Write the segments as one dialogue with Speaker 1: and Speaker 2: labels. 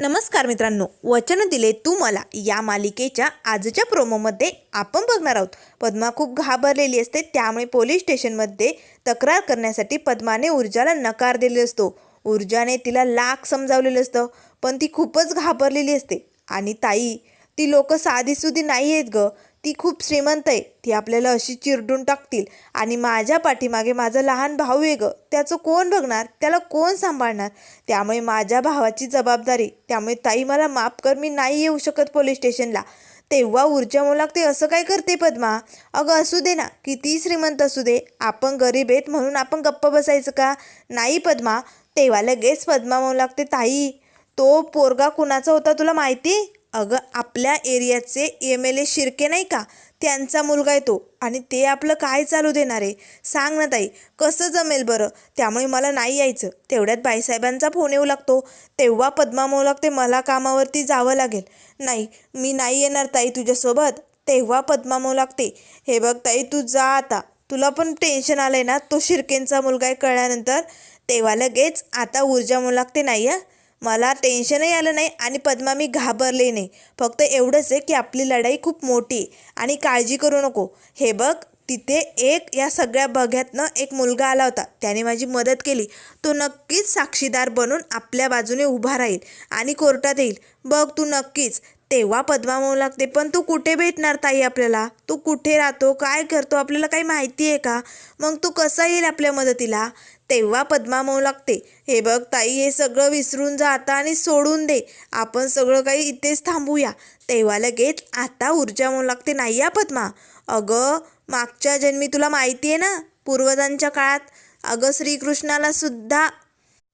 Speaker 1: नमस्कार मित्रांनो वचन दिले तू मला. या मालिकेच्या आजच्या प्रोमोमध्ये आपण बघणार आहोत. पद्मा खूप घाबरलेली असते त्यामुळे पोलीस स्टेशनमध्ये तक्रार करण्यासाठी पद्माने ऊर्जाला नकार दिलेला असतो. ऊर्जाने तिला लाख समजावलेलं असतं पण ती खूपच घाबरलेली असते. आणि ताई ती लोक साधीसुधी नाही आहेत ग. ती खूप श्रीमंत आहे. ती आपल्याला अशी चिरडून टाकतील. आणि माझ्या पाठीमागे माझा लहान भाऊ आहे ग. त्याचं कोण बघणार? त्याला कोण सांभाळणार? त्यामुळे माझ्या भावाची जबाबदारी. त्यामुळे ताई मला माफ कर मी नाही येऊ शकत पोलीस स्टेशनला. तेव्हा ऊर्जा मुलाक ते असं काय करते पद्मा? अगं असू दे ना. किती श्रीमंत असू दे. आपण गरीब आहेत म्हणून आपण गप्प बसायचं का? नाही पद्मा. तेव्हा लगेच पद्मा मुलाक ते ताई तो पोरगा कुणाचा होता तुला माहिती? अगं आपल्या एरियाचे एम एल ए शिर्के नाही का? त्यांचा मुलगा आहे तो. आणि ते आपलं काय चालू देणार आहे? सांग ना ताई कसं जमेल बरं? त्यामुळे मला नाही यायचं. तेवढ्यात बाईसाहेबांचा फोन येऊ लागतो. तेव्हा पद्मा मोऊ लागते मला कामावरती जावं लागेल. नाही मी नाही येणार ताई तुझ्यासोबत. तेव्हा पद्मा मोलागते हे बघ ताई तू जा आता. तुला पण टेन्शन आलं आहे ना? तो शिर्केंचा मुलगा आहे कळल्यानंतर. तेव्हा लगेच आता ऊर्जा मोलागते नाही हं? मला टेन्शनही आलं नाही आणि पद्मा मी घाबरले नाही. फक्त एवढंच आहे की आपली लढाई खूप मोठी आहे आणि काळजी करू नको. हे बघ तिथे एक या सगळ्या बघ्यातनं एक मुलगा आला होता. त्याने माझी मदत केली. तो नक्कीच साक्षीदार बनून आपल्या बाजूने उभा राहील आणि कोर्टात येईल. बघ तू नक्कीच तेव्हा पद्मा म्हणू लागते. पण तू कुठे भेटणार ताई आपल्याला? तू कुठे राहतो? काय करतो? आपल्याला काही माहिती आहे का? मग तू कसा येईल आपल्या मदतीला? तेव्हा पद्मा म्हणू लागते. हे बघ ताई हे सगळं विसरून जा आता आणि सोडून दे. आपण सगळं काही इथेच थांबूया. तेव्हा लगेच आता ऊर्जा म्हणू लागते. नाही या पद्मा. अगं मागच्या जन्मी तुला माहिती आहे ना? पूर्वजांच्या काळात अगं श्रीकृष्णाला सुद्धा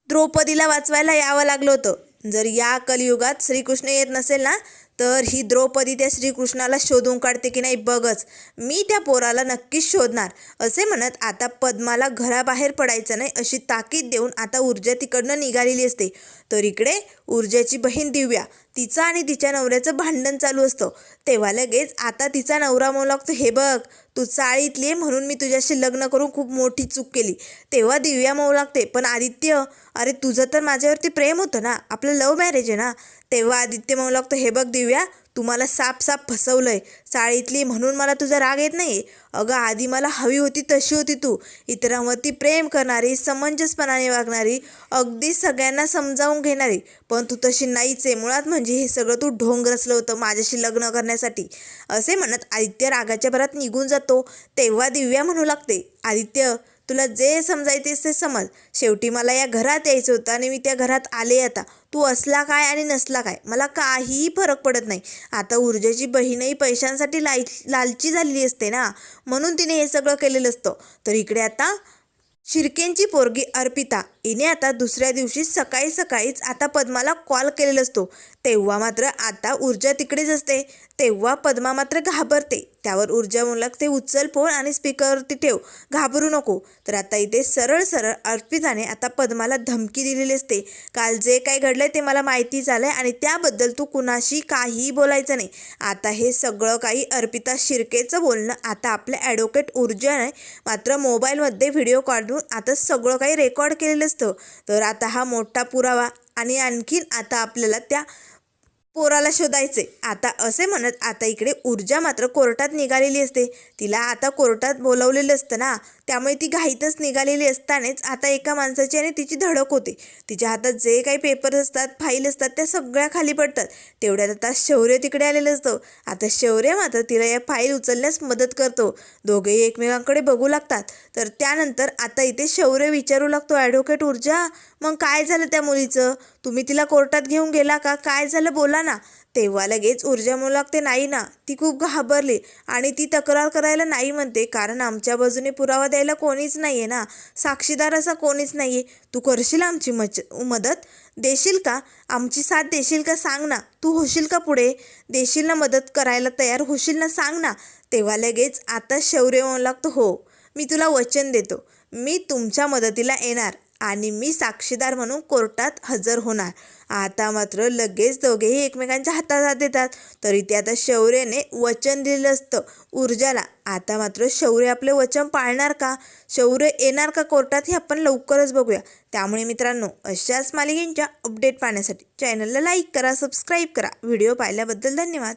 Speaker 1: द्रौपदीला वाचवायला यावं लागलं होतं. जर या कलियुगात श्रीकृष्ण येत नसेल ना तर ही द्रौपदी त्या श्रीकृष्णाला शोधून काढते की नाही बघच. मी त्या पोराला नक्कीच शोधणार. असे म्हणत आता पद्माला घराबाहेर पडायचं नाही अशी ताकीद देऊन आता ऊर्जा तिकडनं निघालेली असते. तर इकडे ऊर्जाची बहीण दिव्या तिचं आणि तिच्या नवऱ्याचं भांडण चालू असतं. तेव्हा लगेच आता तिचा नवरा म्हणू लागतो हे बघ तू चाळीतली आहे म्हणून मी तुझ्याशी लग्न करून खूप मोठी चूक केली. तेव्हा दिव्या मऊ लागते पण आदित्य अरे तुझं तर माझ्यावरती प्रेम होतं ना आपलं लव्ह मॅरेज आहे ना. तेव्हा आदित्य म्हणू लागतो हे बघ दिव्या तू तुम्हाला साप साप फसवलंय. चाळीतली म्हणून मला तुझा राग येत नाही अगं आधी मला हवी होती तशी होती तू. इतरांवरती प्रेम करणारी समंजसपणाने वागणारी अगदी सगळ्यांना समजावून घेणारी. पण तू तशी नाहीच आहे. मुळात म्हणजे हे सगळं तू ढोंग रचलं होतं माझ्याशी लग्न करण्यासाठी. असे म्हणत आदित्य रागाच्या भरात निघून जातो. तेव्हा दिव्या म्हणू लागते आदित्य तुला जे समजायतेस ते समज. शेवटी मला या घरात यायचं होतं आणि मी त्या घरात आले आता. तू असला काय आणि नसला काय मला काहीही फरक पडत नाही. आता ऊर्जेची बहीणही पैशांसाठी लाई लालची झालेली असते ना. म्हणून तिने हे सगळं केलेलं असतं. तर इकडे आता शिर्केंची पोरगी अर्पिता हिने आता दुसऱ्या दिवशी सकाळी सकाळीच आता पद्माला कॉल केलेला असतो तेव्हा मात्र आता ऊर्जा तिकडेच असते. तेव्हा पद्मा मात्र घाबरते. त्यावर ऊर्जा मुलक ते उचल फोन आणि स्पीकरवरती ठेव. घाबरू नको. तर आता इथे सरळ सरळ अर्पिताने आता पद्माला धमकी दिलेली असते. काल जे काही घडलंय ते मला माहिती झालंय आणि त्याबद्दल तू कुणाशी काहीही बोलायचं नाही. आता हे सगळं काही अर्पिता शिर्केचं बोलणं आता आपल्या ॲडव्होकेट ऊर्जाने मात्र मोबाईलमध्ये व्हिडिओ काढून आता सगळं काही रेकॉर्ड केलेलं असतं. तर आता हा मोठा पुरावा आणि आणखीन आता आपल्याला त्या पोराला शोधायचे आता असे म्हणत आता इकडे ऊर्जा मात्र कोर्टात निघालेली असते. तिला आता कोर्टात बोलवलेलं असतं ना. त्यामुळे ती घाईतच निघालेली असतानाच आता एका माणसाची आणि तिची धडक होते. तिच्या हातात जे काही पेपर असतात फाईल असतात त्या सगळ्या खाली पडतात. तेवढ्यात आता शौर्य तिकडे आलेलं असतं. आता शौर्य मात्र तिला या फाईल उचलण्यास मदत करतो. दोघेही एकमेकांकडे बघू लागतात. तर त्यानंतर आता इथे शौर्य विचारू लागतो ॲडव्होकेट ऊर्जा मग काय झालं त्या मुलीचं? तुम्ही तिला कोर्टात घेऊन गेला का? काय झालं? बोला ना. तेव्हा लगेच ऊर्जा म्हणू लागते नाही ना ती खूप घाबरली आणि ती तक्रार करायला नाही म्हणते कारण आमच्या बाजूने पुरावा द्यायला कोणीच नाही आहे ना. साक्षीदार असा कोणीच नाही आहे तू करशील आमची मच मदत? देशील का? आमची साथ देशील का? सांग ना. तू होशील का पुढे? देशील ना मदत करायला तयार होशील ना? सांग ना. तेव्हा लगेच आता शौर्य म्हणू लागतो हो. मी तुला वचन देतो. मी तुमच्या मदतीला येणार. आणि मी साक्षीदार म्हणून कोर्टात हजर होणार. आता मात्र लगेच दोघेही एकमेकांच्या हातात हात देतात तरी ते आता शौर्यने वचन दिलेलं असतं. ऊर्जाला आता मात्र शौर्य आपले वचन पाळणार का? शौर्य येणार का कोर्टात हे आपण लवकरच बघूया. त्यामुळे मित्रांनो अशाच मालिकेंच्या अपडेट पाहण्यासाठी चॅनलला लाईक करा सबस्क्राईब करा. व्हिडिओ पाहिल्याबद्दल धन्यवाद.